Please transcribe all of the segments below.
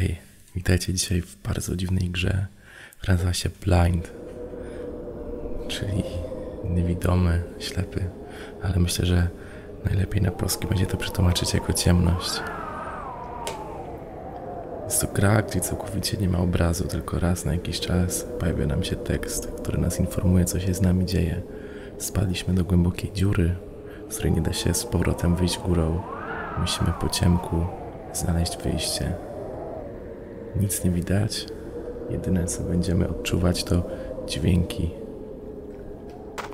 Hej, witajcie dzisiaj w bardzo dziwnej grze, która nazywa Blind, czyli niewidomy, ślepy, ale myślę, że najlepiej na polski będzie to przetłumaczyć jako ciemność. Jest to gra, gdzie całkowicie nie ma obrazu, tylko raz na jakiś czas pojawia nam się tekst, który nas informuje, co się z nami dzieje. Spadliśmy do głębokiej dziury, z której nie da się z powrotem wyjść górą. Musimy po ciemku znaleźć wyjście. Nic nie widać. Jedyne co będziemy odczuwać to dźwięki.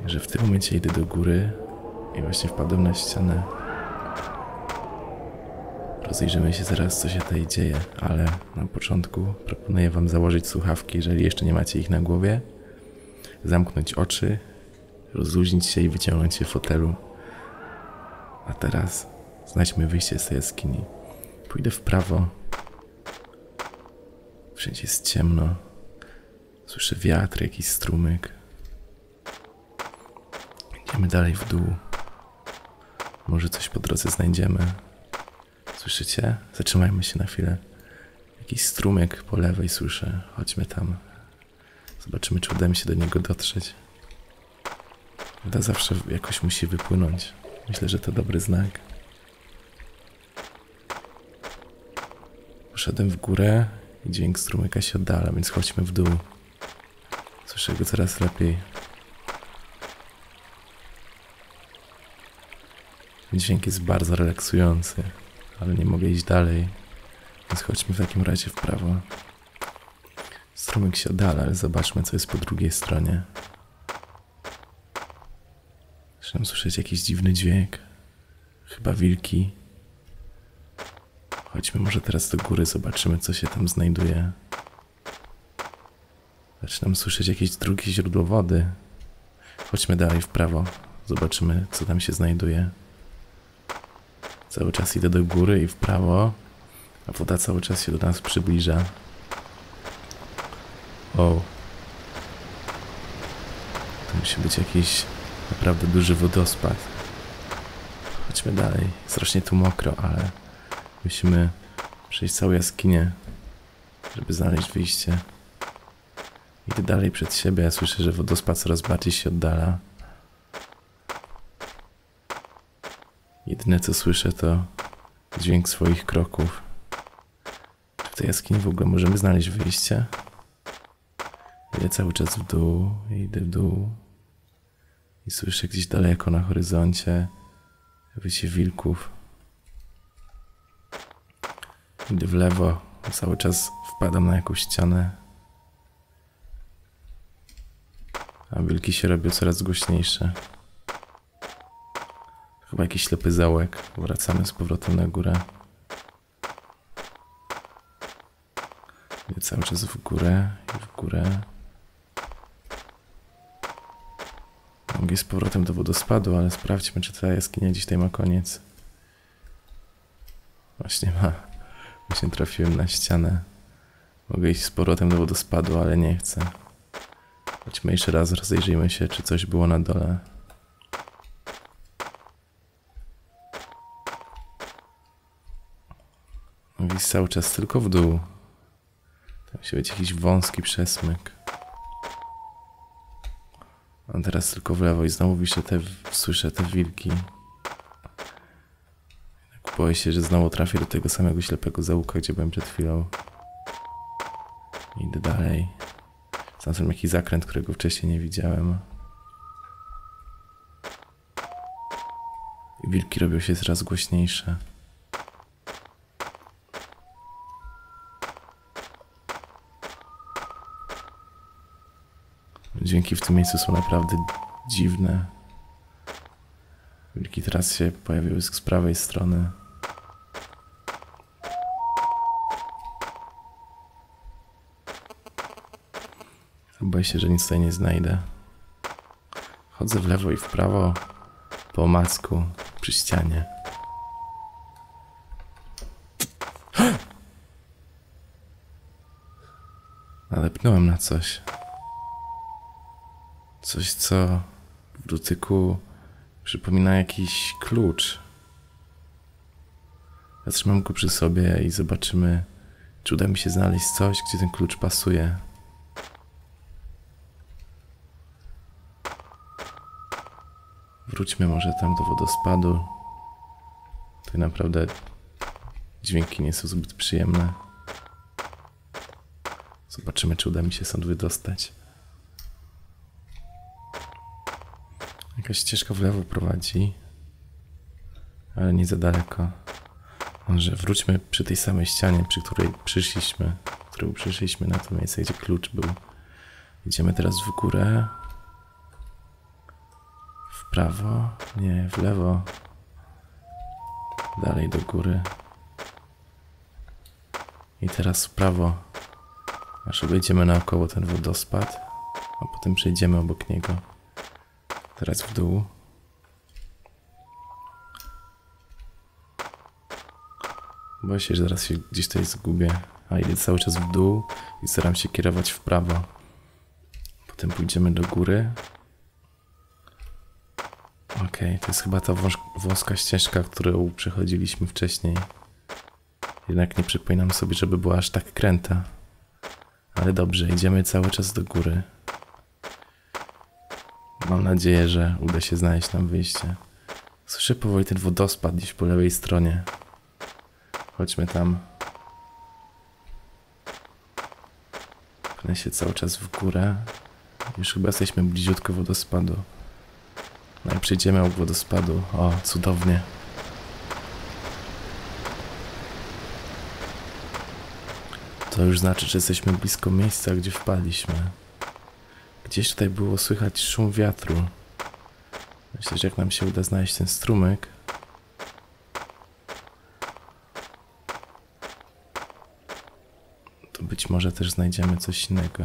Że w tym momencie idę do góry i właśnie wpadłem na ścianę. Rozejrzymy się zaraz, co się tutaj dzieje, ale na początku proponuję Wam założyć słuchawki, jeżeli jeszcze nie macie ich na głowie, zamknąć oczy, rozluźnić się i wyciągnąć się w fotelu. A teraz znajdźmy wyjście z tej jaskini. Pójdę w prawo. Wszędzie jest ciemno. Słyszę wiatr, jakiś strumyk. Idziemy dalej w dół. Może coś po drodze znajdziemy. Słyszycie? Zatrzymajmy się na chwilę. Jakiś strumyk po lewej słyszę. Chodźmy tam. Zobaczymy, czy uda mi się do niego dotrzeć. Woda zawsze jakoś musi wypłynąć. Myślę, że to dobry znak. Poszedłem w górę i dźwięk strumyka się oddala, więc chodźmy w dół. Słyszę go coraz lepiej. Dźwięk jest bardzo relaksujący, ale nie mogę iść dalej, więc chodźmy w takim razie w prawo. Strumyk się oddala, ale zobaczmy, co jest po drugiej stronie. Zaczynam słyszeć jakiś dziwny dźwięk. Chyba wilki. Chodźmy może teraz do góry, zobaczymy, co się tam znajduje. Zaczynam słyszeć jakieś drugie źródło wody. Chodźmy dalej w prawo, zobaczymy, co tam się znajduje. Cały czas idę do góry i w prawo, a woda cały czas się do nas przybliża. O. To musi być jakiś naprawdę duży wodospad. Chodźmy dalej. Strasznie tu mokro, ale musimy przejść całą jaskinię, żeby znaleźć wyjście. Idę dalej przed siebie, ja słyszę, że wodospad coraz bardziej się oddala. Jedyne co słyszę to dźwięk swoich kroków. Czy w tej jaskini w ogóle możemy znaleźć wyjście? Idę cały czas w dół, idę w dół i słyszę gdzieś daleko na horyzoncie wycie wilków. Idę w lewo, cały czas wpadam na jakąś ścianę. A wilki się robią coraz głośniejsze. Chyba jakiś ślepy załek. Wracamy z powrotem na górę. Idę cały czas w górę i w górę. Mogę z powrotem do wodospadu, ale sprawdźmy, czy ta jaskinia dziś tutaj ma koniec. Właśnie ma. Właśnie trafiłem na ścianę. Mogę iść z powrotem do wodospadu, ale nie chcę. Chodźmy jeszcze raz, rozejrzyjmy się, czy coś było na dole. Mówisz cały czas tylko w dół. To musi być jakiś wąski przesmyk. A teraz tylko w lewo i znowu wiszę te, słyszę te wilki. Boję się, że znowu trafię do tego samego ślepego zaułka, gdzie byłem przed chwilą. Idę dalej. Znalazłem jakiś zakręt, którego wcześniej nie widziałem. Wilki robią się coraz głośniejsze. Dźwięki w tym miejscu są naprawdę dziwne. Wilki teraz się pojawiły z prawej strony. Boję się, że nic tutaj nie znajdę. Chodzę w lewo i w prawo po masku przy ścianie. Nalepnąłem na coś. Coś, co w dotyku przypomina jakiś klucz. Zatrzymam go przy sobie i zobaczymy, Czy uda mi się znaleźć coś, gdzie ten klucz pasuje? Wróćmy może tam do wodospadu. Tak naprawdę dźwięki nie są zbyt przyjemne. Zobaczymy, czy uda mi się stąd wydostać. Jakaś ścieżka w lewo prowadzi, ale nie za daleko. Może wróćmy przy tej samej ścianie, przy której przyszliśmy, którą przyszliśmy na to miejsce, gdzie klucz był. Idziemy teraz w górę. Prawo? Nie, w lewo. Dalej do góry. I teraz w prawo. Aż obejdziemy naokoło ten wodospad, a potem przejdziemy obok niego. Teraz w dół. Boję się, że zaraz się gdzieś tutaj zgubię. A idę cały czas w dół i staram się kierować w prawo. Potem pójdziemy do góry. Okej, okay, to jest chyba ta wąska ścieżka, którą przechodziliśmy wcześniej. Jednak nie przypominam sobie, żeby była aż tak kręta. Ale dobrze, idziemy cały czas do góry. Mam nadzieję, że uda się znaleźć nam wyjście. Słyszę powoli ten wodospad gdzieś po lewej stronie. Chodźmy tam. Pnę się cały czas w górę. Już chyba jesteśmy bliziutko wodospadu. No i przejdziemy obok wodospadu. O, cudownie. To już znaczy, że jesteśmy blisko miejsca, gdzie wpadliśmy. Gdzieś tutaj było słychać szum wiatru. Myślę, że jak nam się uda znaleźć ten strumyk, to być może też znajdziemy coś innego.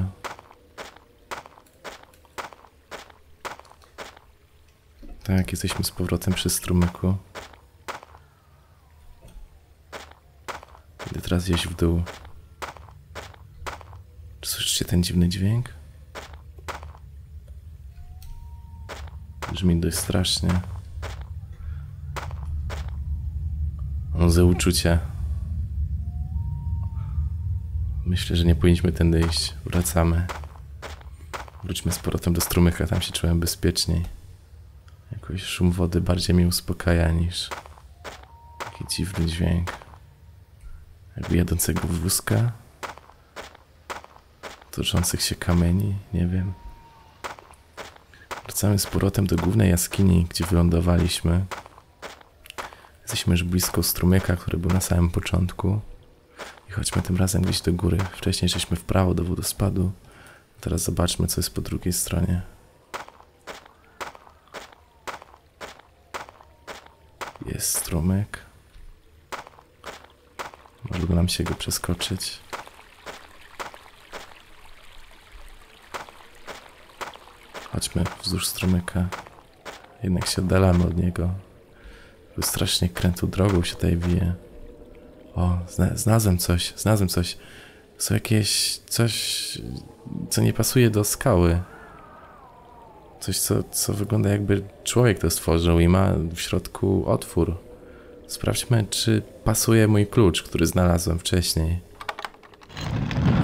Tak, jesteśmy z powrotem przy strumyku. Idę teraz jeść w dół. Czy słyszycie ten dziwny dźwięk? Brzmi dość strasznie. Mam ze uczucie. Myślę, że nie powinniśmy tędy iść. Wracamy. Wróćmy z powrotem do strumyka, tam się czułem bezpieczniej. Jakoś szum wody bardziej mnie uspokaja niż taki dziwny dźwięk. Jakby jadącego wózka. Toczących się kamieni, nie wiem. Wracamy z powrotem do głównej jaskini, gdzie wylądowaliśmy. Jesteśmy już blisko strumyka, który był na samym początku. I chodźmy tym razem gdzieś do góry. Wcześniej szliśmy w prawo do wodospadu. Teraz zobaczmy, co jest po drugiej stronie. Jest strumyk. Uda nam się go przeskoczyć. Chodźmy wzdłuż strumyka. Jednak się oddalamy od niego. Był strasznie krętą drogą się tutaj wije. O, zna znalazłem coś, znalazłem coś. Są jakieś coś, co nie pasuje do skały. Coś, co, co wygląda jakby człowiek to stworzył i ma w środku otwór. Sprawdźmy, czy pasuje mój klucz, który znalazłem wcześniej.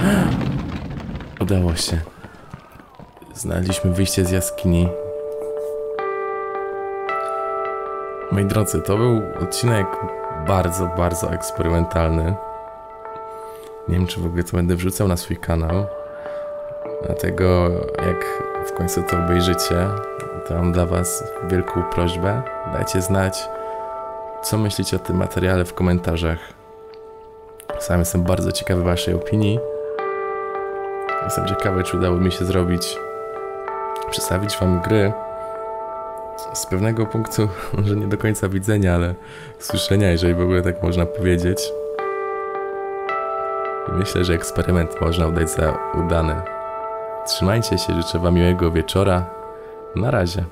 Udało się. Znaleźliśmy wyjście z jaskini. Moi drodzy, to był odcinek bardzo, bardzo eksperymentalny. Nie wiem, czy w ogóle to będę wrzucał na swój kanał. Dlatego, jak w końcu to obejrzycie, to mam dla Was wielką prośbę. Dajcie znać, co myślicie o tym materiale w komentarzach. Sam jestem bardzo ciekawy Waszej opinii. Jestem ciekawy, czy udało mi się zrobić, przedstawić Wam gry z pewnego punktu, może nie do końca widzenia, ale słyszenia, jeżeli w ogóle tak można powiedzieć. Myślę, że eksperyment można udać za udany. Trzymajcie się, życzę Wam miłego wieczora. Na razie.